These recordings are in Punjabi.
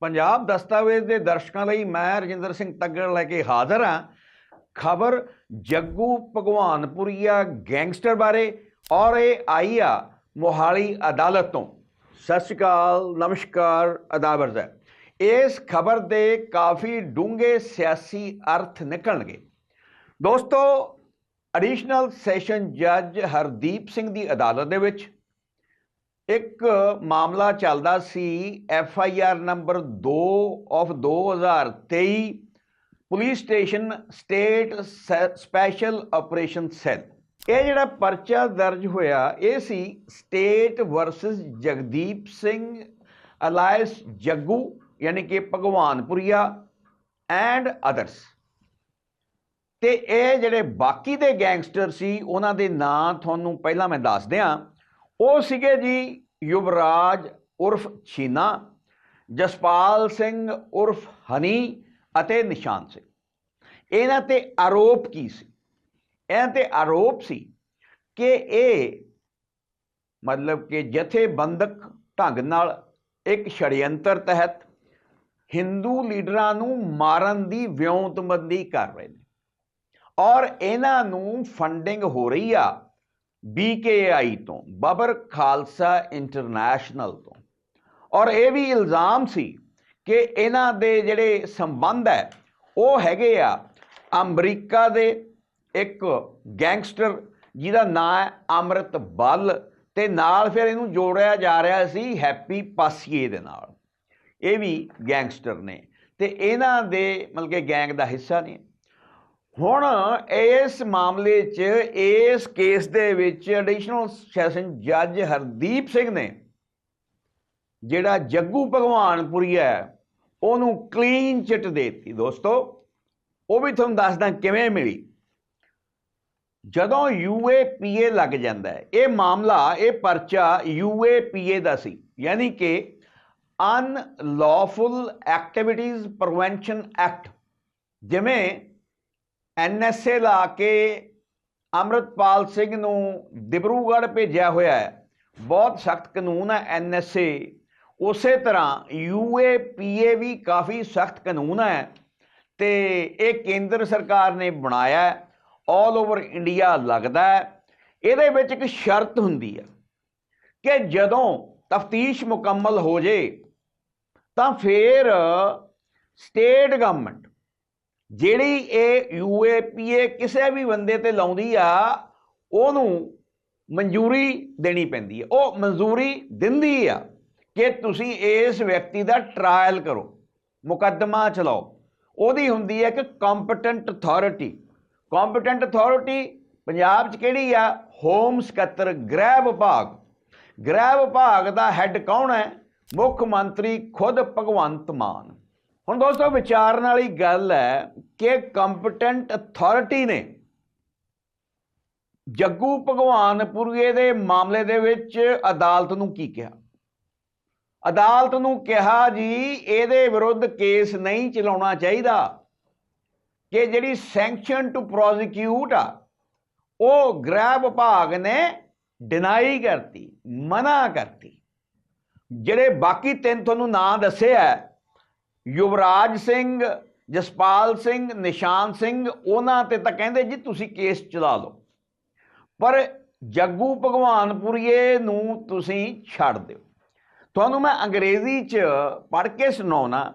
ਪੰਜਾਬ ਦਸਤਾਵੇਜ਼ ਦੇ ਦਰਸ਼ਕਾਂ ਲਈ ਮੈਂ ਰਜਿੰਦਰ ਸਿੰਘ ਤੱਗੜ ਲੈ ਕੇ ਹਾਜ਼ਰ ਹਾਂ। ਖਬਰ ਜੱਗੂ ਭਗਵਾਨਪੁਰੀਆ ਗੈਂਗਸਟਰ ਬਾਰੇ ਔਰ ਇਹ ਆਈ ਆ ਮੋਹਾਲੀ ਅਦਾਲਤ ਤੋਂ। ਸਤਿ ਸ਼੍ਰੀ ਅਕਾਲ, ਨਮਸਕਾਰ, ਅਦਾਬਰਜ਼ ਹੈ। ਇਸ ਖਬਰ ਦੇ ਕਾਫੀ ਡੂੰਘੇ ਸਿਆਸੀ ਅਰਥ ਨਿਕਲਣਗੇ। ਦੋਸਤੋ ਐਡੀਸ਼ਨਲ ਸੈਸ਼ਨ ਜੱਜ ਹਰਦੀਪ ਸਿੰਘ ਦੀ ਅਦਾਲਤ ਦੇ ਵਿੱਚ ਇੱਕ ਮਾਮਲਾ ਚੱਲਦਾ ਸੀ F I R number 2 of 2023 police station state special operation cell. ਇਹ ਜਿਹੜਾ ਪਰਚਾ ਦਰਜ ਹੋਇਆ, ਇਹ ਸੀ state versus Jagdeep Singh, alias Jaggu, ਯਾਨੀ ਕਿ ਭਗਵਾਨਪੁਰੀਆ ਐਂਡ ਅਦਰਸ ਤੇ ਇਹ ਜਿਹੜੇ ਬਾਕੀ ਦੇ ਗੈਂਗਸਟਰ ਸੀ, ਉਹਨਾਂ ਦੇ ਨਾਂ ਤੁਹਾਨੂੰ ਪਹਿਲਾਂ ਮੈਂ ਦੱਸ ਦਿਆਂ। ਉਹ ਸੀਗੇ ਜੀ ਯੁਵਰਾਜ ਉਰਫ ਛੀਨਾ, ਜਸਪਾਲ ਸਿੰਘ ਉਰਫ ਹਨੀ ਅਤੇ ਨਿਸ਼ਾਨ ਸਿੰਘ। ਇਹਨਾਂ ਤੇ ਆਰੋਪ ਕੀ ਸੀ? ਇਹਨਾਂ ਤੇ ਆਰੋਪ ਸੀ ਕਿ ਇਹ ਮਤਲਬ ਕਿ ਜਥੇਬੰਦਕ ਢੰਗ ਨਾਲ ਇੱਕ ਛੜਯੰਤਰ ਤਹਿਤ ਹਿੰਦੂ ਲੀਡਰਾਂ ਨੂੰ ਮਾਰਨ ਦੀ ਵਿਉਂਤਬੰਦੀ ਕਰ ਰਹੇ ਨੇ। ਔਰ ਇਹਨਾਂ ਨੂੰ ਫੰਡਿੰਗ ਹੋ ਰਹੀ ਆ BKI ਤੋਂ, ਬਬਰ ਖਾਲਸਾ ਇੰਟਰਨੈਸ਼ਨਲ ਤੋਂ। ਔਰ ਇਹ ਵੀ ਇਲਜ਼ਾਮ ਸੀ ਕਿ ਇਹਨਾਂ ਦੇ ਜਿਹੜੇ ਸੰਬੰਧ ਹੈ, ਉਹ ਹੈਗੇ ਆ ਅਮਰੀਕਾ ਦੇ ਇੱਕ ਗੈਂਗਸਟਰ, ਜਿਹਦਾ ਨਾਂ ਹੈ ਅਮਰਤ ਬੱਲ, ਤੇ ਨਾਲ ਫਿਰ ਇਹਨੂੰ ਜੋੜਿਆ ਜਾ ਰਿਹਾ ਸੀ ਹੈਪੀ ਪਾਸੀਏ ਦੇ ਨਾਲ। ਇਹ ਵੀ ਗੈਂਗਸਟਰ ਨੇ, ਤੇ ਇਹਨਾਂ ਦੇ ਮਤਲਬ ਕਿ ਗੈਂਗ ਦਾ ਹਿੱਸਾ ਨੇ। ਹੁਣ ਇਸ ਮਾਮਲੇ 'ਚ ਇਸ ਕੇਸ ਦੇ ਵਿੱਚ ਐਡੀਸ਼ਨਲ ਸੈਸ਼ਨ ਜੱਜ ਹਰਦੀਪ ਸਿੰਘ ਨੇ, ਜਿਹੜਾ ਜੱਗੂ ਭਗਵਾਨਪੁਰੀ ਹੈ, ਉਹਨੂੰ ਕਲੀਨ ਚਿੱਟ ਦੇਤੀ। ਦੋਸਤੋ, ਉਹ ਵੀ ਤੁਹਾਨੂੰ ਦੱਸਦਾ ਕਿਵੇਂ ਮਿਲੀ। ਜਦੋਂ ਯੂਏਪੀਏ ਲੱਗ ਜਾਂਦਾ ਹੈ, ਇਹ ਮਾਮਲਾ, ਇਹ ਪਰਚਾ ਯੂਏਪੀਏ ਦਾ ਸੀ। ਯਾਨੀ ਕਿ ਅਨਲੌਫੁਲ ਐਕਟੀਵਿਟੀਜ਼ ਪ੍ਰੀਵੈਂਸ਼ਨ ਐਕਟ ਜਿਵੇਂ ਐਨਐਸਏ ਲਾ ਕੇ ਅਮਰਤਪਾਲ ਸਿੰਘ ਨੂੰ ਦਿਬਰੂਗੜ੍ਹ ਭੇਜਿਆ ਹੋਇਆ ਹੈ। ਬਹੁਤ ਸਖਤ ਕਾਨੂੰਨ ਹੈ ਐਨਐਸਏ ਉਸੇ ਤਰ੍ਹਾਂ ਯੂਏਪੀਏ ਵੀ ਕਾਫੀ ਸਖਤ ਕਾਨੂੰਨ ਹੈ ਤੇ ਇਹ ਕੇਂਦਰ ਸਰਕਾਰ ਨੇ ਬਣਾਇਆ ਹੈ। ਆਲ ਓਵਰ ਇੰਡੀਆ ਲੱਗਦਾ ਹੈ। ਇਹਦੇ ਵਿੱਚ ਇੱਕ ਸ਼ਰਤ ਹੁੰਦੀ ਹੈ ਕਿ ਜਦੋਂ ਤਫਤੀਸ਼ ਮੁਕੰਮਲ ਹੋ ਜੇ ਤਾਂ ਫਿਰ ਸਟੇਟ ਗਵਰਨਮੈਂਟ ਜਿਹੜੀ ਇਹ ਯੂਏਪੀਏ ਕਿਸੇ ਵੀ ਬੰਦੇ ਤੇ ਲਾਉਂਦੀ ਆ, ਉਹਨੂੰ ਮਨਜ਼ੂਰੀ ਦੇਣੀ ਪੈਂਦੀ ਹੈ ਉਹ ਮਨਜ਼ੂਰੀ ਦਿੰਦੀ ਆ ਕਿ ਤੁਸੀਂ ਇਸ ਵਿਅਕਤੀ ਦਾ ਟ੍ਰਾਇਲ ਕਰੋ, ਮੁਕੱਦਮਾ ਚਲਾਓ। ਉਹਦੀ ਹੁੰਦੀ ਹੈ ਕਿ competent authority competent authority Punjab 'ਚ ਕਿਹੜੀ ਆ? ਹੋਮ ਸਕੱਤਰ ਗ੍ਰਹਿ ਵਿਭਾਗ। ਗ੍ਰਹਿ ਵਿਭਾਗ ਦਾ ਹੈੱਡ ਕੌਣ ਹੈ? ਮੁੱਖ ਮੰਤਰੀ ਖੁਦ ਭਗਵੰਤ ਮਾਨ। ਹੁਣ ਦੋਸਤੋ ਵਿਚਾਰਨ ਵਾਲੀ ਗੱਲ ਹੈ ਕਿ ਕੰਪੀਟੈਂਟ ਅਥਾਰਟੀ ਨੇ ਜੱਗੂ ਭਗਵਾਨਪੁਰੀਏ ਦੇ ਮਾਮਲੇ ਦੇ ਵਿੱਚ ਅਦਾਲਤ ਨੂੰ ਕੀ ਕਿਹਾ? ਅਦਾਲਤ ਨੂੰ ਕਿਹਾ ਜੀ, ਇਹਦੇ ਵਿਰੁੱਧ ਕੇਸ ਨਹੀਂ ਚਲਾਉਣਾ ਚਾਹੀਦਾ, ਕਿ ਜਿਹੜੀ ਸੈਂਕਸ਼ਨ ਟੂ ਪ੍ਰੋਸੀਕਿਊਟ ਆ, ਉਹ ਗ੍ਰਹਿ ਵਿਭਾਗ ਨੇ ਡਿਨਾਈ ਕਰਤੀ, ਮਨਾ ਕਰਤੀ। ਜਿਹੜੇ ਬਾਕੀ ਤਿੰਨ ਤੁਹਾਨੂੰ ਨਾਂ ਦੱਸਿਆ ਯੁਵਰਾਜ ਸਿੰਘ, ਜਸਪਾਲ ਸਿੰਘ, ਨਿਸ਼ਾਨ ਸਿੰਘ, ਉਹਨਾਂ ਤੇ ਤਾਂ ਕਹਿੰਦੇ ਜੀ ਤੁਸੀਂ ਕੇਸ ਚਲਾ ਲਓ। ਪਰ ਜੱਗੂ ਭਗਵਾਨਪੁਰੀਏ ਨੂੰ ਤੁਸੀਂ ਛੱਡ ਦਿਓ। ਤੁਹਾਨੂੰ ਮੈਂ ਅੰਗਰੇਜ਼ੀ 'ਚ ਪੜ੍ਹ ਕੇ ਸੁਣਾਉਣਾ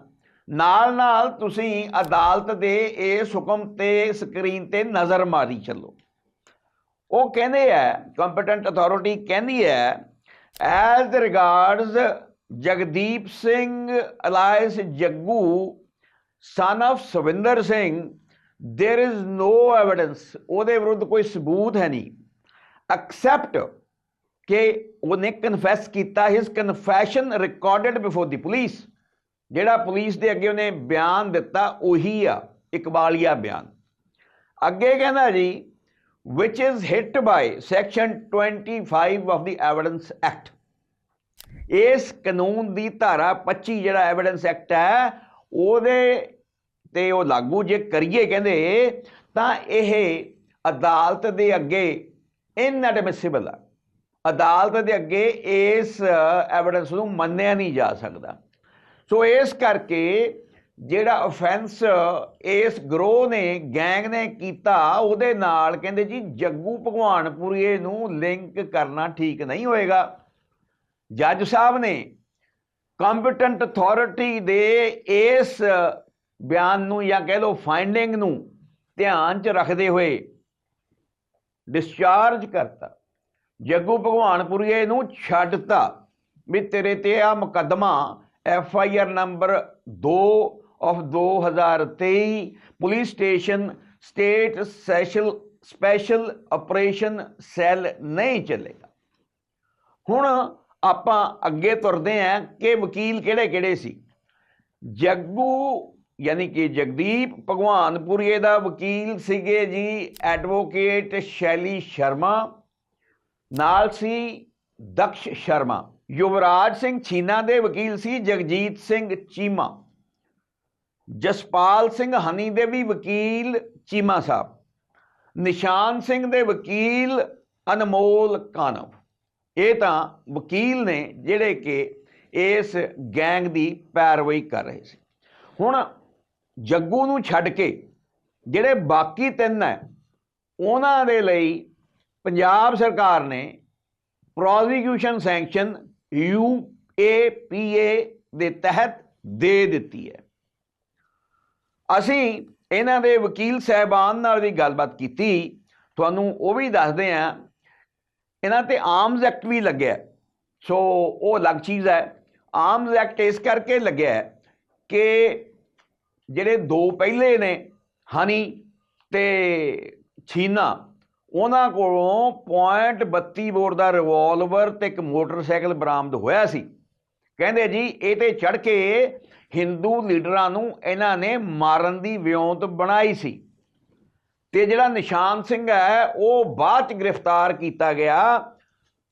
ਨਾਲ ਨਾਲ ਤੁਸੀਂ ਅਦਾਲਤ ਦੇ ਇਸ ਹੁਕਮ ਤੇ ਸਕਰੀਨ ਤੇ ਨਜ਼ਰ ਮਾਰੀ ਚੱਲੋ। ਉਹ ਕਹਿੰਦੇ ਆ ਕੰਪੀਟੈਂਟ ਅਥਾਰਟੀ ਕਹਿੰਦੀ ਹੈ as regards Jagdeep Singh, alias Jaggu son of Swinder Singh, there is no evidence, ਉਹਦੇ ਵਿਰੁੱਧ ਕੋਈ ਸਬੂਤ ਹੈ ਨਹੀਂ। ਐਕਸੈਪਟ ਕਿ ਉਹਨੇ ਕਨਫੈਸ ਕੀਤਾ his confession recorded before the police ਜਿਹੜਾ ਪੁਲਿਸ ਦੇ ਅੱਗੇ ਉਹਨੇ ਬਿਆਨ ਦਿੱਤਾ, ਉਹੀ ਆ, ਇਕਬਾਲੀਆ ਬਿਆਨ। ਅੱਗੇ ਕਹਿੰਦਾ ਜੀ, which is hit by section 25 of the evidence act ਇਸ ਕਾਨੂੰਨ ਦੀ ਧਾਰਾ 25 ਜਿਹੜਾ ਐਵੀਡੈਂਸ ਐਕਟ ਹੈ, ਉਹਦੇ ਤੇ ਉਹ ਲਾਗੂ ਜੇ ਕਰੀਏ ਕਹਿੰਦੇ, ਤਾਂ ਇਹ ਅਦਾਲਤ ਦੇ ਅੱਗੇ ਇਨਐਡਮਿਸਿਬਲ ਆ। ਅਦਾਲਤ ਦੇ ਅੱਗੇ ਇਸ ਐਵੀਡੈਂਸ ਨੂੰ ਮੰਨਿਆ ਨਹੀਂ ਜਾ ਸਕਦਾ। ਸੋ ਇਸ ਕਰਕੇ ਜਿਹੜਾ ਅਫੈਂਸ ਇਸ ਗਰੋਹ ਨੇ, ਗੈਂਗ ਨੇ ਕੀਤਾ, ਉਹਦੇ ਨਾਲ ਕਹਿੰਦੇ ਜੀ ਜੱਗੂ ਭਗਵਾਨਪੁਰੀਏ ਨੂੰ ਲਿੰਕ ਕਰਨਾ ਠੀਕ ਨਹੀਂ ਹੋਏਗਾ। ਜੱਜ ਸਾਹਿਬ ਨੇ ਕੰਪੀਟੈਂਟ ਅਥਾਰਟੀ ਦੇ ਇਸ ਬਿਆਨ ਨੂੰ ਜਾਂ ਕਹਿ ਲਓ ਫਾਈਂਡਿੰਗ ਨੂੰ ਧਿਆਨ 'ਚ ਰੱਖਦੇ ਹੋਏ ਡਿਸਚਾਰਜ ਕਰਤਾ। ਜੱਗੂ ਭਗਵਾਨਪੁਰੀਏ ਨੂੰ ਛੱਡਤਾ ਵੀ ਤੇਰੇ ਤੇ ਆ ਮੁਕੱਦਮਾ F I R number 2 of 2023 police station state special special operation cell ਨਹੀਂ ਚੱਲੇਗਾ। ਹੁਣ ਆਪਾਂ ਅੱਗੇ ਤੁਰਦੇ ਆਂ ਕਿ ਵਕੀਲ ਕਿਹੜੇ-ਕਿਹੜੇ ਸੀ? ਜੱਗੂ ਯਾਨੀ ਕਿ ਜਗਦੀਪ ਭਗਵਾਨਪੁਰੀਏ ਦਾ ਵਕੀਲ ਸੀਗੇ ਜੀ ਐਡਵੋਕੇਟ ਸ਼ੈਲੀ ਸ਼ਰਮਾ, ਨਾਲ ਸੀ ਦਕਸ਼ ਸ਼ਰਮਾ। ਯੁਵਰਾਜ ਸਿੰਘ ਛੀਨਾ ਦੇ ਵਕੀਲ ਸੀ ਜਗਜੀਤ ਸਿੰਘ ਚੀਮਾ। ਜਸਪਾਲ ਸਿੰਘ ਹਨੀ ਦੇ ਵੀ ਵਕੀਲ ਚੀਮਾ ਸਾਹਿਬ। ਨਿਸ਼ਾਨ ਸਿੰਘ ਦੇ ਵਕੀਲ ਅਨਮੋਲ ਕਾਨਵ। ਇਹ ਤਾਂ ਵਕੀਲ ਨੇ ਜਿਹੜੇ ਕਿ ਇਸ ਗੈਂਗ ਦੀ ਪੈਰਵਾਈ ਕਰ ਰਹੇ ਸੀ। ਹੁਣ ਜੱਗੂ ਨੂੰ ਛੱਡ ਕੇ ਜਿਹੜੇ ਬਾਕੀ ਤਿੰਨ ਹੈ, ਉਹਨਾਂ ਦੇ ਲਈ ਪੰਜਾਬ ਸਰਕਾਰ ਨੇ prosecution sanction U A P A ਦੇ ਤਹਿਤ ਦੇ ਦਿੱਤੀ ਹੈ। ਅਸੀਂ ਇਹਨਾਂ ਦੇ ਵਕੀਲ ਸਹਿਬਾਨ ਨਾਲ ਵੀ ਗੱਲਬਾਤ ਕੀਤੀ। ਤੁਹਾਨੂੰ ਉਹ ਵੀ ਦੱਸਦੇ ਆ ਇਹਨਾਂ ਤੇ ਆਰਮਸ ਐਕਟ ਵੀ ਲੱਗਿਆ ਸੋ ਉਹ ਅਲੱਗ ਚੀਜ਼ ਹੈ। ਆਰਮਸ ਐਕਟ ਇਸ ਕਰਕੇ ਲੱਗਿਆ ਕਿ ਜਿਹੜੇ ਦੋ ਪਹਿਲੇ ਨੇ, ਹਨੀ ਤੇ ਛੀਨਾ, ਉਹਨਾਂ ਕੋਲੋਂ .32 ਬੋਰ ਦਾ ਰਿਵਾਲਵਰ ਤੇ ਇੱਕ ਮੋਟਰਸਾਈਕਲ ਬਰਾਮਦ ਹੋਇਆ ਸੀ। ਕਹਿੰਦੇ ਜੀ, ਇਹ ਤੇ ਚੜ ਕੇ ਹਿੰਦੂ ਲੀਡਰਾਂ ਨੂੰ ਇਹਨਾਂ ਨੇ ਮਾਰਨ ਦੀ ਵਿਉਂਤ ਬਣਾਈ ਸੀ। ਤੇ ਜਿਹੜਾ ਨਿਸ਼ਾਨ ਸਿੰਘ ਹੈ, ਉਹ ਬਾਅਦ ਚ ਗ੍ਰਿਫਤਾਰ ਕੀਤਾ ਗਿਆ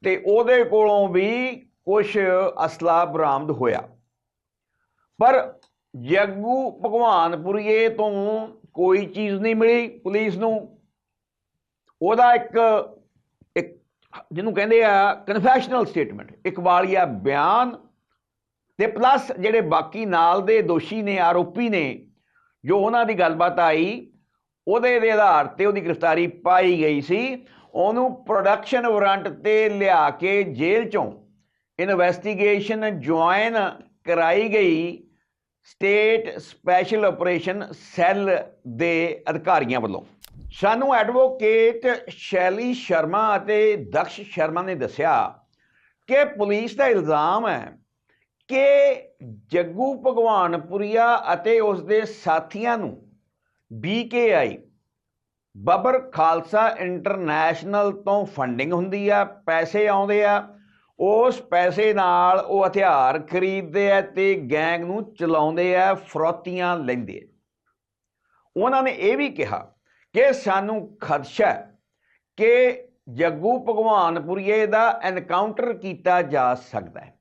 ਤੇ ਉਹਦੇ ਕੋਲੋਂ ਵੀ ਕੁਝ ਅਸਲਾ ਬਰਾਮਦ ਹੋਇਆ। ਪਰ ਜੱਗੂ ਭਗਵਾਨਪੁਰੀਏ ਤੋਂ ਕੋਈ ਚੀਜ਼ ਨਹੀਂ ਮਿਲੀ ਪੁਲਿਸ ਨੂੰ। ਉਹਦਾ ਇੱਕ ਇੱਕ ਜਿਹਨੂੰ ਕਹਿੰਦੇ ਆ ਕਨਫੈਸ਼ਨਲ ਸਟੇਟਮੈਂਟ ਇੱਕ ਵਾਲੀਆ ਬਿਆਨ ਤੇ ਪਲੱਸ ਜਿਹੜੇ ਬਾਕੀ ਨਾਲ ਦੇ ਦੋਸ਼ੀ ਨੇ, ਆਰੋਪੀ ਨੇ, ਜੋ ਉਹਨਾਂ ਦੀ ਗੱਲਬਾਤ ਆਈ ਉਹਦੇ ਦੇ ਆਧਾਰ ਤੇ ਉਹਦੀ ਗ੍ਰਿਫਤਾਰੀ ਪਾਈ ਗਈ ਸੀ। ਉਹਨੂੰ ਪ੍ਰੋਡਕਸ਼ਨ ਵਾਰੰਟ ਤੇ ਲਿਆ ਕੇ ਜੇਲ੍ਹ ਚੋਂ ਇਨਵੈਸਟੀਗੇਸ਼ਨ ਜੁਆਇਨ ਕਰਾਈ ਗਈ ਸਟੇਟ ਸਪੈਸ਼ਲ ਆਪਰੇਸ਼ਨ ਸੈੱਲ ਦੇ ਅਧਿਕਾਰੀਆਂ ਵੱਲੋਂ। ਸਾਨੂੰ ਐਡਵੋਕੇਟ ਸ਼ੈਲੀ ਸ਼ਰਮਾ ਅਤੇ ਦਕਸ਼ ਸ਼ਰਮਾ ਨੇ ਦੱਸਿਆ ਕਿ ਪੁਲਿਸ ਦਾ ਇਲਜ਼ਾਮ ਹੈ ਕਿ ਜੱਗੂ ਭਗਵਾਨਪੁਰੀਆ ਅਤੇ ਉਸ ਦੇ ਸਾਥੀਆਂ ਨੂੰ ਬੀਕੇਆਈ ਬੱਬਰ ਖਾਲਸਾ ਇੰਟਰਨੈਸ਼ਨਲ ਤੋਂ ਫੰਡਿੰਗ ਹੁੰਦੀ ਆ, ਪੈਸੇ ਆਉਂਦੇ ਆ, ਉਸ ਪੈਸੇ ਨਾਲ ਉਹ ਹਥਿਆਰ ਖਰੀਦਦੇ ਆ ਤੇ ਗੈਂਗ ਨੂੰ ਚਲਾਉਂਦੇ ਆ, ਫਰੋਤੀਆਂ ਲੈਂਦੇ ਆ। ਉਹਨਾਂ ਨੇ ਇਹ ਵੀ ਕਿਹਾ ਕਿ ਸਾਨੂੰ ਖਦਸ਼ਾ ਕਿ ਜੱਗੂ ਭਗਵਾਨਪੁਰੀਏ ਦਾ ਐਨਕਾਊਂਟਰ ਕੀਤਾ ਜਾ ਸਕਦਾ ਹੈ।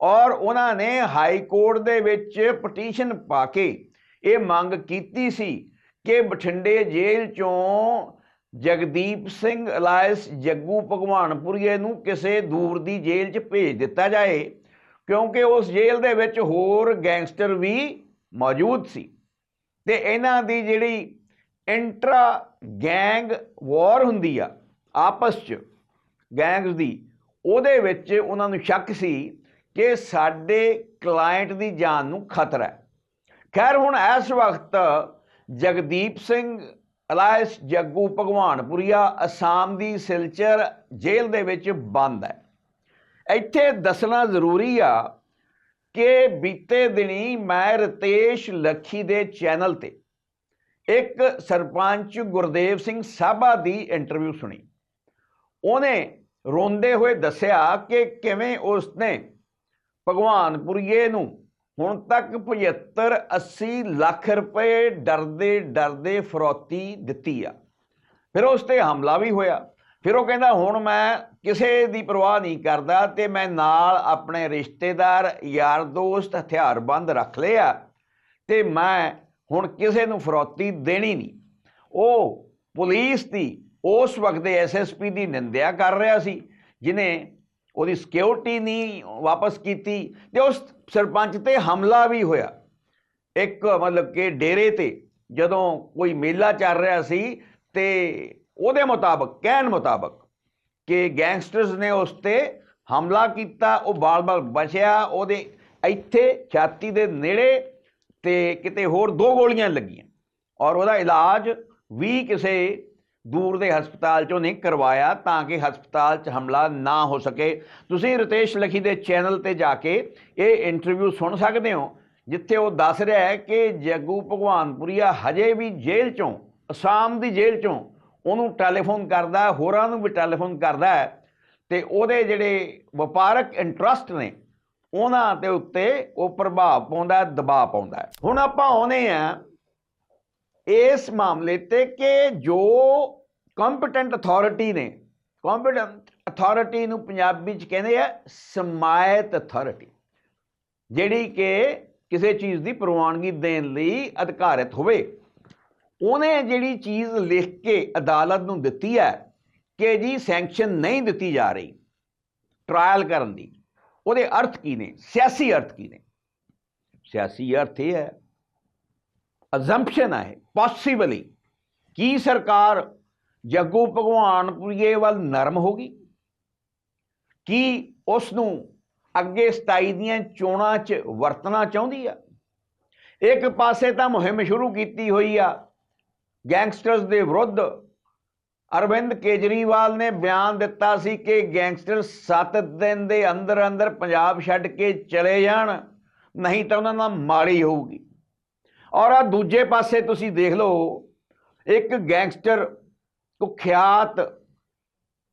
ਔਰ ਉਹਨਾਂ ਨੇ ਹਾਈ ਕੋਰਟ ਦੇ ਵਿੱਚ ਪਟੀਸ਼ਨ ਪਾ ਕੇ ਇਹ ਮੰਗ ਕੀਤੀ ਸੀ ਕਿ ਬਠਿੰਡੇ ਜੇਲ੍ਹ ਚੋਂ ਜਗਦੀਪ ਸਿੰਘ ਅਲਾਇਸ ਜੱਗੂ ਭਗਵਾਨਪੁਰੀਏ ਨੂੰ ਕਿਸੇ ਦੂਰ ਦੀ ਜੇਲ੍ਹ 'ਚ ਭੇਜ ਦਿੱਤਾ ਜਾਏ, ਕਿਉਂਕਿ ਉਸ ਜੇਲ੍ਹ ਦੇ ਵਿੱਚ ਹੋਰ ਗੈਂਗਸਟਰ ਵੀ ਮੌਜੂਦ ਸੀ। ਤੇ ਇਹਨਾਂ ਦੀ ਜਿਹੜੀ ਇੰਟਰਾ ਗੈਂਗ ਵਾਰ ਹੁੰਦੀ ਆ, ਆਪਸ 'ਚ ਗੈਂਗਸ ਦੀ, ਉਹਦੇ ਵਿੱਚ ਉਹਨਾਂ ਨੂੰ ਸ਼ੱਕ ਸੀ ਕਿ ਸਾਡੇ ਕਲਾਇੰਟ ਦੀ ਜਾਨ ਨੂੰ ਖਤਰਾ ਹੈ। ਖੈਰ ਹੁਣ ਇਸ ਵਕਤ ਜਗਦੀਪ ਸਿੰਘ, ਅਲਾਇਸ ਜੱਗੂ ਭਗਵਾਨਪੁਰੀਆ ਅਸਾਮ ਦੀ ਸਿਲਚਰ ਜੇਲ੍ਹ ਦੇ ਵਿੱਚ ਬੰਦ ਹੈ। ਇੱਥੇ ਦੱਸਣਾ ਜ਼ਰੂਰੀ ਆ ਕਿ ਬੀਤੇ ਦਿਨੀ ਮੈਂ ਰਤੇਸ਼ ਲੱਖੀ ਦੇ ਚੈਨਲ ਤੇ ਇੱਕ ਸਰਪੰਚ ਗੁਰਦੇਵ ਸਿੰਘ ਸਾਬਾ ਦੀ ਇੰਟਰਵਿਊ ਸੁਣੀ। ਉਹਨੇ ਰੋਂਦੇ ਹੋਏ ਦੱਸਿਆ ਕਿ ਕਿਵੇਂ ਉਸਨੇ ਭਗਵਾਨਪੁਰੀਏ ਨੂੰ ਹੁਣ ਤੱਕ 75 80 ਲੱਖ ਰੁਪਏ ਡਰਦੇ ਡਰਦੇ ਫਰੋਤੀ ਦਿੱਤੀ ਆ। ਫਿਰ ਉਸ ਤੇ ਹਮਲਾ ਵੀ ਹੋਇਆ। ਫਿਰ ਉਹ ਕਹਿੰਦਾ, ਹੁਣ ਮੈਂ ਕਿਸੇ ਦੀ ਪਰਵਾਹ ਨਹੀਂ ਕਰਦਾ ਤੇ ਮੈਂ ਨਾਲ ਆਪਣੇ ਰਿਸ਼ਤੇਦਾਰ, ਯਾਰ ਦੋਸਤ, ਹਥਿਆਰਬੰਦ ਰੱਖ ਲਿਆ ਤੇ ਮੈਂ ਹੁਣ ਕਿਸੇ ਨੂੰ ਫਰੋਤੀ ਦੇਣੀ ਨਹੀਂ। ਉਹ ਪੁਲਿਸ ਦੀ ਉਸ ਵਕਤ ਦੇ ਐਸਐਸਪੀ ਦੀ ਨਿੰਦਿਆ ਕਰ ਰਿਹਾ ਸੀ, ਜਿਨੇ ਉਹਦੀ ਸਿਕਿਉਰਿਟੀ ਨਹੀਂ ਵਾਪਸ ਕੀਤੀ ਤੇ ਉਸ ਸਰਪੰਚ ਤੇ ਹਮਲਾ ਵੀ ਹੋਇਆ। ਇੱਕ ਮਤਲਬ ਕਿ ਡੇਰੇ ਤੇ ਜਦੋਂ ਕੋਈ ਮੇਲਾ ਚੱਲ ਰਿਹਾ ਸੀ ਤੇ ਉਹਦੇ ਮੁਤਾਬਕ, ਕਹਿਣ ਮੁਤਾਬਕ ਕਿ ਗੈਂਗਸਟਰਸ ਨੇ ਉਸ ਤੇ ਹਮਲਾ ਕੀਤਾ, ਉਹ ਬਾਲ-ਬਾਲ ਬਚਿਆ, ਉਹਦੇ ਇੱਥੇ ਛਾਤੀ ਦੇ ਨੇੜੇ ਤੇ ਕਿਤੇ ਹੋਰ ਦੋ ਗੋਲੀਆਂ ਲੱਗੀਆਂ। ਔਰ ਉਹਦਾ ਇਲਾਜ ਵੀ ਕਿਸੇ ਦੂਰ ਦੇ ਹਸਪਤਾਲ ਚੋਂ ਨਹੀਂ ਕਰਵਾਇਆ ਤਾਂ ਕਿ ਹਸਪਤਾਲ 'ਚ ਹਮਲਾ ਨਾ ਹੋ ਸਕੇ। ਤੁਸੀਂ ਰਿਤੇਸ਼ ਲਖੀ ਦੇ ਚੈਨਲ ਤੇ ਜਾ ਕੇ ਇਹ ਇੰਟਰਵਿਊ ਸੁਣ ਸਕਦੇ ਹੋ, ਜਿੱਥੇ ਉਹ ਦੱਸ ਰਿਹਾ ਹੈ ਕਿ ਜੱਗੂ ਭਗਵਾਨਪੁਰੀਆ ਹਜੇ ਵੀ ਜੇਲ੍ਹ ਚੋਂ, ਅਸਾਮ ਦੀ ਜੇਲ੍ਹ ਚੋਂ ਉਹਨੂੰ ਟੈਲੀਫੋਨ ਕਰਦਾ, ਹੋਰਾਂ ਨੂੰ ਵੀ ਟੈਲੀਫੋਨ ਕਰਦਾ ਹੈ ਤੇ ਉਹਦੇ ਜਿਹੜੇ ਵਪਾਰਕ ਇੰਟਰਸਟ ਨੇ, ਉਹਨਾਂ ਦੇ ਉੱਤੇ ਉਹ ਪ੍ਰਭਾਵ ਪਾਉਂਦਾ ਦਬਾਅ ਪਾਉਂਦਾ ਹੁਣ ਆਪਾਂ ਆਉਨੇ ਆ ਇਸ ਮਾਮਲੇ ਤੇ ਕਿ ਜੋ ਕੰਪੀਟੈਂਟ ਅਥਾਰਟੀ ਨੇ ਕੰਪੀਟੈਂਟ ਅਥਾਰਟੀ ਨੂੰ ਪੰਜਾਬੀ ਚ ਕਹਿੰਦੇ ਆ ਸਮਾਇਤ ਅਥਾਰਟੀ ਜਿਹੜੀ ਕਿ ਕਿਸੇ ਚੀਜ਼ ਦੀ ਪ੍ਰਵਾਨਗੀ ਦੇਣ ਲਈ ਅਧਿਕਾਰਿਤ ਹੋਵੇ। ਉਹਨੇ ਜਿਹੜੀ ਚੀਜ਼ ਲਿਖ ਕੇ ਅਦਾਲਤ ਨੂੰ ਦਿੱਤੀ ਹੈ ਕਿ ਜੀ ਸੈਂਕਸ਼ਨ ਨਹੀਂ ਦਿੱਤੀ ਜਾ ਰਹੀ ਟ੍ਰਾਇਲ ਕਰਨ ਦੀ, ਉਹਦੇ ਅਰਥ ਕੀ ਨੇ? ਸਿਆਸੀ ਅਰਥ ਕੀ ਨੇ? ਸਿਆਸੀ ਅਰਥ ਇਹ ਹੈ ਅਜ਼ੰਪਸ਼ਨ ਹੈ ਪੋਸੀਬਲੀ ਕੀ ਸਰਕਾਰ ਜੱਗੂ ਭਗਵਾਨਪੁਰੀਏ ਵੱਲ ਨਰਮ ਹੋਗੀ ਕੀ ਉਸ ਨੂੰ ਅੱਗੇ 27 ਦੀਆਂ ਚੋਣਾਂ 'ਚ ਵਰਤਣਾ ਚਾਹੁੰਦੀ ਆ? ਇੱਕ ਪਾਸੇ ਤਾਂ ਮੁਹਿੰਮ ਸ਼ੁਰੂ ਕੀਤੀ ਹੋਈ ਆ, ਗੈਂਗਸਟਰਸ ਦੇ ਵਿਰੁੱਧ। ਅਰਵਿੰਦ ਕੇਜਰੀਵਾਲ ਨੇ ਬਿਆਨ ਦਿੱਤਾ ਸੀ ਕਿ ਗੈਂਗਸਟਰ 7 ਦਿਨ ਦੇ ਅੰਦਰ ਅੰਦਰ ਪੰਜਾਬ ਛੱਡ ਕੇ ਚਲੇ ਜਾਣ, ਨਹੀਂ ਤਾਂ ਉਹਨਾਂ ਨਾਲ ਮਾੜੀ ਹੋਊਗੀ। ਔਰ ਆ ਦੂਜੇ ਪਾਸੇ ਤੁਸੀਂ ਦੇਖ ਲਓ, ਇੱਕ ਗੈਂਗਸਟਰ ਕੁਖਿਆਤ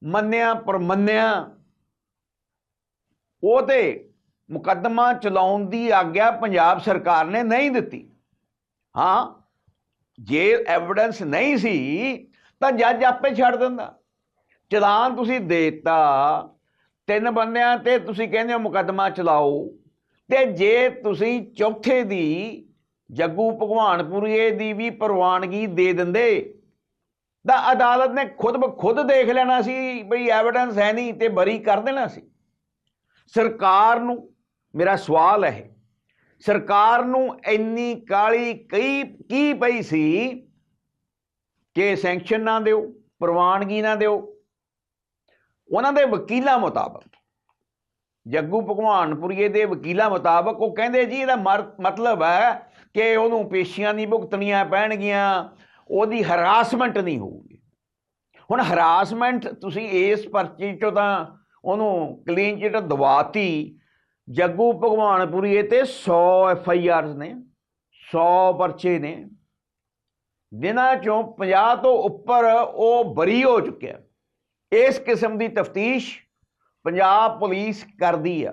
ਮੰਨਿਆ ਪ੍ਰਮੰਨਿਆ ਉਹ 'ਤੇ ਮੁਕੱਦਮਾ ਚਲਾਉਣ ਦੀ ਆਗਿਆ ਪੰਜਾਬ ਸਰਕਾਰ ਨੇ ਨਹੀਂ ਦਿੱਤੀ। ਹਾਂ, ਜੇ ਐਵੀਡੈਂਸ ਨਹੀਂ ਸੀ, ਤਾਂ ਜੱਜ ਆਪੇ ਛੱਡ ਦਿੰਦਾ। ਚਲਾਨ ਤੁਸੀਂ ਦੇਤਾ, ਤਿੰਨ ਬੰਦਿਆਂ ਤੇ ਤੁਸੀਂ ਕਹਿੰਦੇ ਹੋ ਮੁਕੱਦਮਾ ਚਲਾਓ, ਤੇ ਜੇ ਤੁਸੀਂ ਚੌਥੇ ਦੀ ਜੱਗੂ ਭਗਵਾਨਪੁਰੀਏ ਦੀ ਵੀ ਪ੍ਰਵਾਨਗੀ ਦੇ ਦਿੰਦੇ। ਤਾਂ ਅਦਾਲਤ ਨੇ ਖੁਦ ਖੁਦ ਦੇਖ ਲੈਣਾ ਸੀ ਬਈ ਐਵੀਡੈਂਸ ਹੈ ਨਹੀਂ ਤੇ ਬਰੀ ਕਰ ਦੇਣਾ ਸੀ। ਸਰਕਾਰ ਨੂੰ ਮੇਰਾ ਸਵਾਲ ਹੈ, ਸਰਕਾਰ ਨੂੰ ਇੰਨੀ ਕਾਲੀ ਕਈ ਕੀ ਪਈ ਸੀ ਕਿ ਸੈਂਕਸ਼ਨ ਨਾ ਦਿਓ, ਪ੍ਰਵਾਨਗੀ ਨਾ ਦਿਓ? ਉਹਨਾਂ ਦੇ ਵਕੀਲਾਂ ਮੁਤਾਬਕ, ਜੱਗੂ ਭਗਵਾਨਪੁਰੀਏ ਦੇ ਵਕੀਲਾਂ ਮੁਤਾਬਕ ਉਹ ਕਹਿੰਦੇ ਜੀ ਇਹਦਾ ਮਰ- ਮਤਲਬ ਹੈ ਕਿ ਉਹਨੂੰ ਪੇਸ਼ੀਆਂ ਨਹੀਂ ਭੁਗਤਣੀਆਂ ਪੈਣਗੀਆਂ, ਉਹਦੀ ਹਰਾਸਮੈਂਟ ਨਹੀਂ ਹੋਊਗੀ। ਹੁਣ ਹਰਾਸਮੈਂਟ ਤੁਸੀਂ ਇਸ ਪਰਚੀ ਚੋਂ ਤਾਂ ਉਹਨੂੰ ਕਲੀਨ ਚਿਟ ਦਵਾਤੀ, ਜੱਗੂ ਭਗਵਾਨਪੁਰੀਏ ਤੇ 100 ਐਫ ਆਈ ਆਰਸ ਨੇ 100 ਪਰਚੇ ਨੇ। ਜਿਨ੍ਹਾਂ ਚੋਂ 50 ਤੋਂ ਉੱਪਰ ਉਹ ਬਰੀ ਹੋ ਚੁੱਕਿਆ। ਇਸ ਕਿਸਮ ਦੀ ਤਫਤੀਸ਼ ਪੰਜਾਬ ਪੁਲਿਸ ਕਰਦੀ ਆ,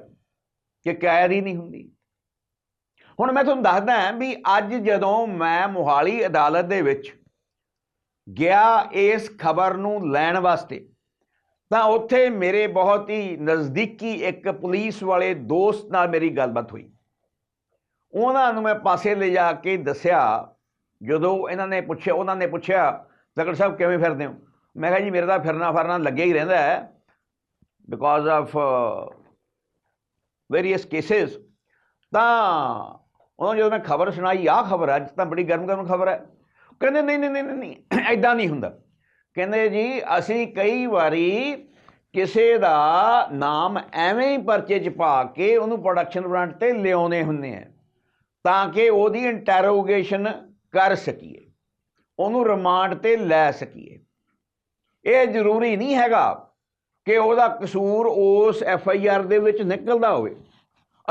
ਕਿ ਕੈਦ ਹੀ ਨਹੀਂ ਹੁੰਦੀ। ਹੁਣ ਮੈਂ ਤੁਹਾਨੂੰ ਦੱਸਦਾ ਵੀ ਅੱਜ ਜਦੋਂ ਮੈਂ ਮੋਹਾਲੀ ਅਦਾਲਤ ਦੇ ਵਿੱਚ ਗਿਆ ਇਸ ਖਬਰ ਨੂੰ ਲੈਣ ਵਾਸਤੇ, ਤਾਂ ਉੱਥੇ ਮੇਰੇ ਬਹੁਤ ਹੀ ਨਜ਼ਦੀਕੀ ਇੱਕ ਪੁਲਿਸ ਵਾਲੇ ਦੋਸਤ ਨਾਲ ਮੇਰੀ ਗੱਲਬਾਤ ਹੋਈ। ਉਹਨਾਂ ਨੂੰ ਮੈਂ ਪਾਸੇ ਲੈ ਜਾ ਕੇ ਦੱਸਿਆ, ਜਦੋਂ ਇਹਨਾਂ ਨੇ ਪੁੱਛਿਆ, ਉਹਨਾਂ ਨੇ ਪੁੱਛਿਆ ਜ਼ਕਰ ਸਾਹਿਬ ਕਿਵੇਂ ਫਿਰਦੇ ਹੋ? ਮੈਂ ਕਿਹਾ ਜੀ, ਮੇਰੇ ਤਾਂ ਫਿਰਨਾ ਫਰਨਾ ਲੱਗਿਆ ਹੀ ਰਹਿੰਦਾ ਹੈ ਬਿਕੋਜ਼ ਆਫ ਵੇਰੀਅਸ ਕੇसेस ਤਾਂ ਉਹਨਾਂ ਜਦੋਂ ਮੈਂ ਖਬਰ ਸੁਣਾਈ, ਆਹ ਖਬਰ ਅੱਜ ਤਾਂ ਬੜੀ ਗਰਮ ਗਰਮ ਖਬਰ ਹੈ। ਕਹਿੰਦੇ, ਨਹੀਂ ਨਹੀਂ ਨਹੀਂ ਨਹੀਂ ਐਦਾਂ ਨਹੀਂ ਹੁੰਦਾ। ਕਹਿੰਦੇ ਜੀ, ਅਸੀਂ ਕਈ ਵਾਰੀ ਕਿਸੇ ਦਾ ਨਾਮ ਐਵੇਂ ਹੀ ਪਰਚੇ 'ਚ ਪਾ ਕੇ ਉਹਨੂੰ ਪ੍ਰੋਡਕਸ਼ਨ ਫਰੰਟ ਤੇ ਲਿਆਉਨੇ ਹੁੰਦੇ ਆ ਤਾਂ ਕਿ ਉਹਦੀ ਇੰਟਰੋਗੇਸ਼ਨ ਕਰ ਸਕੀਏ, ਉਹਨੂੰ ਰਿਮਾਂਡ ਤੇ ਲੈ ਸਕੀਏ। ਇਹ ਜ਼ਰੂਰੀ ਨਹੀਂ ਹੈਗਾ ਕਿ ਉਹਦਾ ਕਸੂਰ ਉਸ ਐਫ ਆਈ ਆਰ ਦੇ ਵਿੱਚ ਨਿਕਲਦਾ ਹੋਵੇ।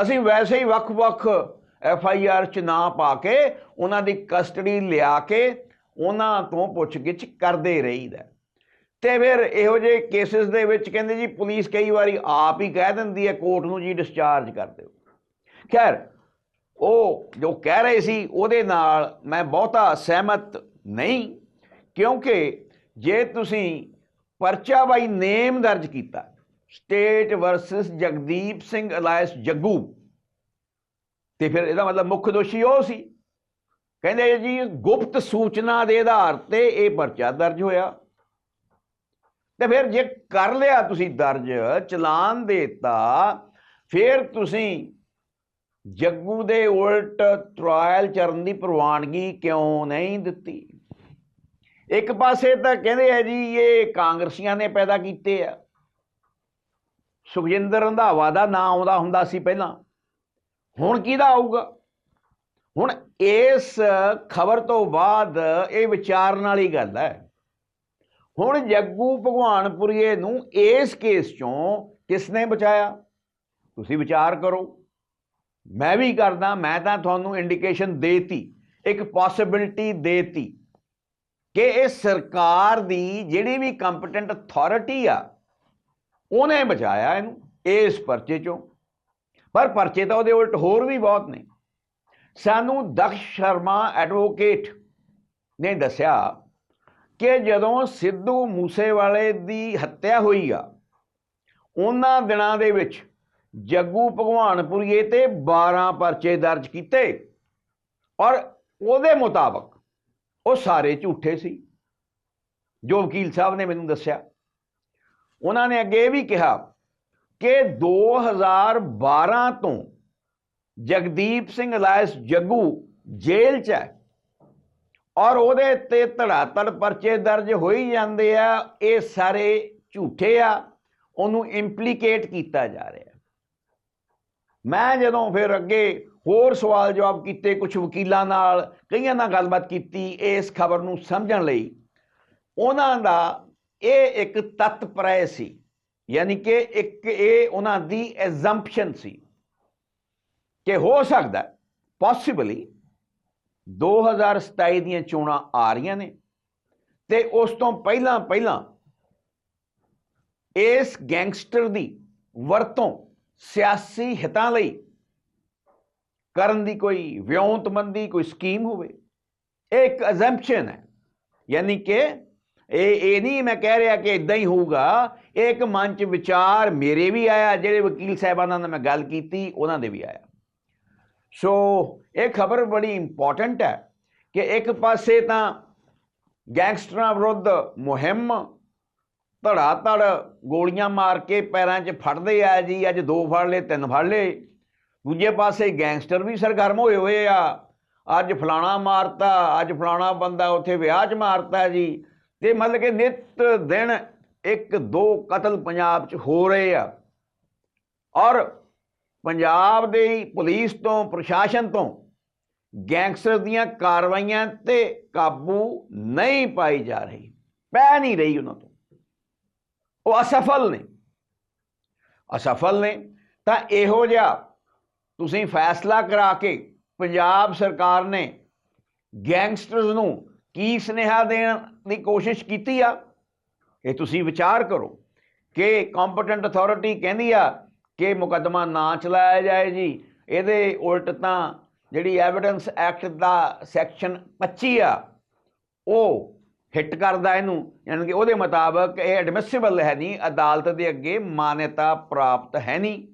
ਅਸੀਂ ਵੈਸੇ ਹੀ ਵੱਖ-ਵੱਖ ਐਫ ਆਈ ਆਰ ਚ ਨਾ ਪਾ ਕੇ ਉਹਨਾਂ ਦੀ ਕਸਟਡੀ ਲਿਆ ਕੇ ਉਹਨਾਂ ਤੋਂ ਪੁੱਛਗਿੱਛ ਕਰਦੇ ਰਹੀਦਾ ਤੇ ਫਿਰ ਇਹੋ ਜਿਹੇ ਕੇਸਿਸ ਦੇ ਵਿੱਚ ਕਹਿੰਦੇ ਜੀ, ਪੁਲਿਸ ਕਈ ਵਾਰੀ ਆਪ ਹੀ ਕਹਿ ਦਿੰਦੀ ਹੈ, ਕੋਰਟ ਨੂੰ ਜੀ ਡਿਸਚਾਰਜ ਕਰ ਦਿਓ। ਖੈਰ, ਉਹ ਜੋ ਕਹਿ ਰਹੇ ਸੀ, ਉਹਦੇ ਨਾਲ ਮੈਂ ਬਹੁਤਾ ਸਹਿਮਤ ਨਹੀਂ, ਕਿਉਂਕਿ ਜੇ ਤੁਸੀਂ ਪਰਚਾ ਬਾਈ ਨੇਮ ਦਰਜ ਕੀਤਾ state versus Jagdeep Singh alias Jaggu ਤੇ ਫਿਰ ਇਹਦਾ ਮਤਲਬ ਮੁੱਖ ਦੋਸ਼ੀ ਉਹ ਸੀ। ਕਹਿੰਦੇ ਜੀ, ਗੁਪਤ ਸੂਚਨਾ ਦੇ ਆਧਾਰ ਤੇ ਇਹ ਪਰਚਾ ਦਰਜ ਹੋਇਆ। ਤੇ ਫਿਰ ਜੇ ਕਰ ਲਿਆ ਤੁਸੀਂ ਦਰਜ, ਚਲਾਨ ਦੇਤਾ, ਫਿਰ ਤੁਸੀਂ ਜੱਗੂ ਦੇ ਉਲਟ ਟ੍ਰਾਇਲ ਚਰਨ ਦੀ ਪ੍ਰਵਾਨਗੀ ਕਿਉਂ ਨਹੀਂ ਦਿੱਤੀ? ਇੱਕ ਪਾਸੇ ਤਾਂ ਕਹਿੰਦੇ ਆ ਜੀ, ਇਹ ਕਾਂਗਰਸੀਆਂ ਨੇ ਪੈਦਾ ਕੀਤੇ ਆ। ਸੁਖਜਿੰਦਰ ਰੰਧਾਵਾ ਦਾ ਨਾਂ ਆਉਂਦਾ ਹੁੰਦਾ ਸੀ ਪਹਿਲਾਂ। ਹੁਣ ਕਿਹਦਾ ਆਊਗਾ? ਹੁਣ ਇਸ ਖਬਰ ਤੋਂ ਬਾਅਦ ਇਹ ਵਿਚਾਰਨ ਵਾਲੀ ਗੱਲ ਹੈ। ਹੁਣ ਜੱਗੂ ਭਗਵਾਨਪੁਰੀਏ ਨੂੰ ਇਸ ਕੇਸ ਚੋਂ ਕਿਸਨੇ ਬਚਾਇਆ? ਤੁਸੀਂ ਵਿਚਾਰ ਕਰੋ। ਮੈਂ ਵੀ ਕਰਦਾ, ਮੈਂ ਤਾਂ ਤੁਹਾਨੂੰ ਇੰਡੀਕੇਸ਼ਨ ਦੇਤੀ, ਇੱਕ ਪੋਸਿਬਿਲਿਟੀ ਦੇਤੀ ਕਿ ਇਹ ਸਰਕਾਰ ਦੀ ਜਿਹੜੀ ਵੀ ਕੰਪੀਟੈਂਟ ਅਥਾਰਟੀ ਆ, ਉਹਨੇ ਬਚਾਇਆ ਇਹਨੂੰ ਇਸ ਪਰਚੇ ਚੋਂ। ਪਰ ਪਰਚੇ ਤਾਂ ਉਹਦੇ ਉਲਟ ਹੋਰ ਵੀ ਬਹੁਤ ਨੇ। ਸਾਨੂੰ ਦਕਸ਼ ਸ਼ਰਮਾ ਐਡਵੋਕੇਟ ਨੇ ਦੱਸਿਆ ਕਿ ਜਦੋਂ ਸਿੱਧੂ ਮੂਸੇਵਾਲੇ ਦੀ ਹੱਤਿਆ ਹੋਈ ਆ, ਉਹਨਾਂ ਦਿਨਾਂ ਦੇ ਵਿੱਚ ਜੱਗੂ ਭਗਵਾਨਪੁਰੀਏ ਤੇ 12 ਪਰਚੇ ਦਰਜ ਕੀਤੇ ਔਰ ਉਹਦੇ ਮੁਤਾਬਕ ਉਹ ਸਾਰੇ ਝੂਠੇ ਸੀ, ਜੋ ਵਕੀਲ ਸਾਹਿਬ ਨੇ ਮੈਨੂੰ ਦੱਸਿਆ। ਉਹਨਾਂ ਨੇ ਅੱਗੇ ਇਹ ਵੀ ਕਿਹਾ ਕਿ 2012 ਤੋਂ ਜਗਦੀਪ ਸਿੰਘ ਲਾਇਸ ਜੱਗੂ ਜੇਲ੍ਹ 'ਚ ਹੈ ਔਰ ਉਹਦੇ ਤੇ ਧੜਾਧੜ ਪਰਚੇ ਦਰਜ ਹੋਈ ਜਾਂਦੇ ਆ, ਇਹ ਸਾਰੇ ਝੂਠੇ ਆ, ਉਹਨੂੰ ਇੰਪਲੀਕੇਟ ਕੀਤਾ ਜਾ ਰਿਹਾ ਮੈਂ ਜਦੋਂ ਫਿਰ ਅੱਗੇ ਹੋਰ ਸਵਾਲ ਜਵਾਬ ਕੀਤੇ ਕੁਝ ਵਕੀਲਾਂ ਨਾਲ, ਕਈਆਂ ਨਾਲ ਗੱਲਬਾਤ ਕੀਤੀ ਇਸ ਖਬਰ ਨੂੰ ਸਮਝਣ ਲਈ, ਉਹਨਾਂ ਦਾ ਇਹ ਇੱਕ ਤੱਤ ਪ੍ਰੈ ਸੀ ਯਾਨੀ ਕਿ ਇੱਕ ਇਹ ਉਹਨਾਂ ਦੀ ਐਜ਼ੰਪਸ਼ਨ ਸੀ ਕਿ ਹੋ ਸਕਦਾ ਪੋਸੀਬਲੀ 2027 ਦੀਆਂ ਚੋਣਾਂ ਆ ਰਹੀਆਂ ਨੇ ਤੇ ਉਸ ਤੋਂ ਪਹਿਲਾਂ ਪਹਿਲਾਂ ਇਸ ਗੈਂਗਸਟਰ ਦੀ ਵਰਤੋਂ ਸਿਆਸੀ ਹਿੱਤਾਂ ਲਈ ਕਰਨ ਦੀ ਕੋਈ ਵਿਉਂਤਮੰਦੀ ਕੋਈ ਸਕੀਮ ਹੋਵੇ, ਇਹ ਇੱਕ ਅਜ਼ੰਪਸ਼ਨ ਹੈ। ਯਾਨੀ ਕਿ ਇਹ ਇਹ ਨਹੀਂ ਮੈਂ ਕਹਿ ਰਿਹਾ ਕਿ ਇਦਾਂ ਹੀ ਹੋਊਗਾ। ਇਹ ਇੱਕ ਮਨ ਚ ਵਿਚਾਰ ਮੇਰੇ ਵੀ ਆਇਆ, ਜਿਹੜੇ ਵਕੀਲ ਸਾਹਿਬਾਨਾਂ ਨਾਲ ਮੈਂ ਗੱਲ ਕੀਤੀ, ਉਹਨਾਂ ਦੇ ਵੀ ਆਇਆ। ਸੋ ਇਹ ਖਬਰ ਬੜੀ ਇੰਪੋਰਟੈਂਟ ਹੈ ਕਿ ਇੱਕ ਪਾਸੇ ਤਾਂ ਗੈਂਗਸਟਰਾਂ ਵਿਰੁੱਧ ਮੁਹਿੰਮ ਧੜਾ ਧੜ ਗੋਲੀਆਂ ਮਾਰ ਕੇ ਪੈਰਾਂ 'ਚ ਫੜਦੇ ਆ ਜੀ, ਅੱਜ ਦੋ ਫੜ ਲਏ, ਤਿੰਨ ਫੜ ਲਏ। ਦੂਜੇ ਪਾਸੇ ਗੈਂਗਸਟਰ ਵੀ ਸਰਗਰਮ ਹੋਏ ਹੋਏ ਆ। ਅੱਜ ਫਲਾਣਾ ਮਾਰਤਾ, ਅੱਜ ਫਲਾਣਾ ਬੰਦਾ ਉੱਥੇ ਵਿਆਹ 'ਚ ਮਾਰਤਾ ਜੀ। ਤੇ ਮਤਲਬ ਕਿ ਨਿਤ ਦਿਨ ਇੱਕ ਦੋ ਕਤਲ ਪੰਜਾਬ 'ਚ ਹੋ ਰਹੇ ਆ, ਔਰ ਪੰਜਾਬ ਦੇ ਪੁਲਿਸ ਤੋਂ, ਪ੍ਰਸ਼ਾਸਨ ਤੋਂ ਗੈਂਗਸਟਰ ਦੀਆਂ ਕਾਰਵਾਈਆਂ ਤੇ ਕਾਬੂ ਨਹੀਂ ਪਾਈ ਜਾ ਰਹੀ, ਪੈ ਨਹੀਂ ਰਹੀ ਉਹਨਾਂ ਤੋਂ। ਉਹ ਅਸਫਲ ਨੇ। ਅਸਫਲ ਨੇ। ਤਾਂ ਇਹੋ ਜਿਹਾ ਤੁਸੀਂ ਫੈਸਲਾ ਕਰਾ ਕੇ ਪੰਜਾਬ ਸਰਕਾਰ ਨੇ ਗੈਂਗਸਟਰਸ ਨੂੰ ਕੀ ਸੁਨੇਹਾ ਦੇਣ ਦੀ ਕੋਸ਼ਿਸ਼ ਕੀਤੀ ਆ? ਇਹ ਤੁਸੀਂ ਵਿਚਾਰ ਕਰੋ ਕਿ ਕੰਪੀਟੈਂਟ ਅਥਾਰਟੀ ਕਹਿੰਦੀ ਆ ਕਿ ਮੁਕੱਦਮਾ ਨਾ ਚਲਾਇਆ ਜਾਏ ਜੀ। ਇਹਦੇ ਉਲਟ ਤਾਂ ਜਿਹੜੀ ਐਵੀਡੈਂਸ ਐਕਟ ਦਾ ਸੈਕਸ਼ਨ 25 ਆ, ਉਹ ਹਿੱਟ ਕਰਦਾ ਇਹਨੂੰ। ਯਾਨੀ ਕਿ ਉਹਦੇ ਮੁਤਾਬਕ ਇਹ ਐਡਮਿਸਿਬਲ ਹੈ ਨਹੀਂ, ਅਦਾਲਤ ਦੇ ਅੱਗੇ ਮਾਨਤਾ ਪ੍ਰਾਪਤ ਹੈ ਨਹੀਂ,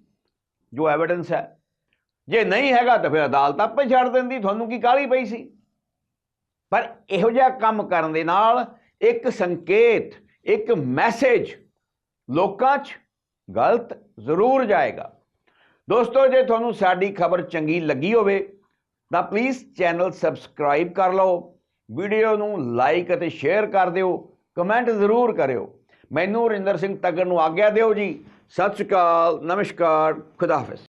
ਜੋ ਐਵੀਡੈਂਸ ਹੈ। ਜੇ ਨਹੀਂ ਹੈਗਾ ਤਾਂ ਫਿਰ ਅਦਾਲਤ ਆਪੇ ਛੱਡ ਦਿੰਦੀ। ਤੁਹਾਨੂੰ ਕੀ ਕਾਹਲੀ ਪਈ ਸੀ? ਪਰ ਇਹੋ ਜਿਹਾ ਕੰਮ ਕਰਨ ਦੇ ਨਾਲ ਇੱਕ ਸੰਕੇਤ, ਇੱਕ ਮੈਸੇਜ ਲੋਕਾਂ 'ਚ ਗਲਤ ਜ਼ਰੂਰ ਜਾਏਗਾ। ਦੋਸਤੋ, ਜੇ ਤੁਹਾਨੂੰ ਸਾਡੀ ਖਬਰ ਚੰਗੀ ਲੱਗੀ ਹੋਵੇ, ਤਾਂ ਪਲੀਜ਼ ਚੈਨਲ ਸਬਸਕ੍ਰਾਈਬ ਕਰ ਲਓ, ਵੀਡੀਓ ਨੂੰ ਲਾਈਕ ਅਤੇ ਸ਼ੇਅਰ ਕਰ ਦਿਓ ਕਮੈਂਟ ਜ਼ਰੂਰ ਕਰਿਓ। ਮੈਨੂੰ ਰਿੰਦਰ ਸਿੰਘ ਤੱਗਰ ਨੂੰ ਆਗਿਆ ਦਿਓ ਜੀ। ਸਤਿ ਸ਼੍ਰੀ ਅਕਾਲ, ਨਮਸਕਾਰ, ਖੁਦਾ ਹਾਫਿਜ਼।